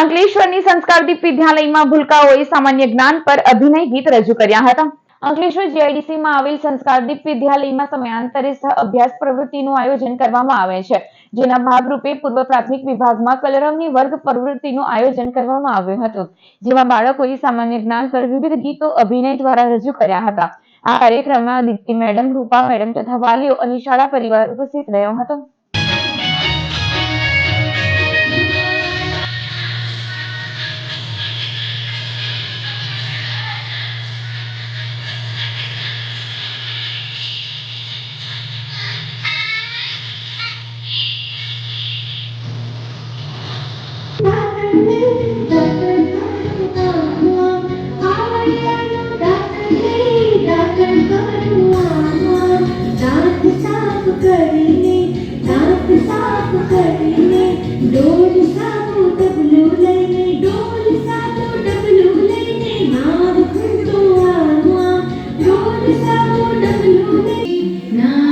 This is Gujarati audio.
અંકલેશ્વરની સંસ્કારદીપ વિદ્યાલયમાં ભૂલકાઓએ સામાન્ય જ્ઞાન પર અભિનય ગીત રજૂ કર્યા હતા. અંકલેશ્વર જીઆઈડીસીમાં આવેલ સંસ્કારદીપ વિદ્યાલયમાં સમયાંતરે અભ્યાસ પ્રવૃત્તિનું આયોજન કરવામાં આવે છે, જેના ભાગરૂપે પૂર્વ પ્રાથમિક વિભાગમાં કલરવની વર્ગ પ્રવૃત્તિનું આયોજન કરવામાં આવ્યું હતું, જેમાં બાળકોએ સામાન્ય જ્ઞાન પર વિવિધ ગીતો અભિનય દ્વારા રજૂ કર્યા હતા. આ કાર્યક્રમમાં દીપ્તિ મેડમ, રૂપા મેડમ તથા વાલીઓ અને શાળા પરિવાર ઉપસ્થિત રહ્યો હતો. nothing to me. Nah.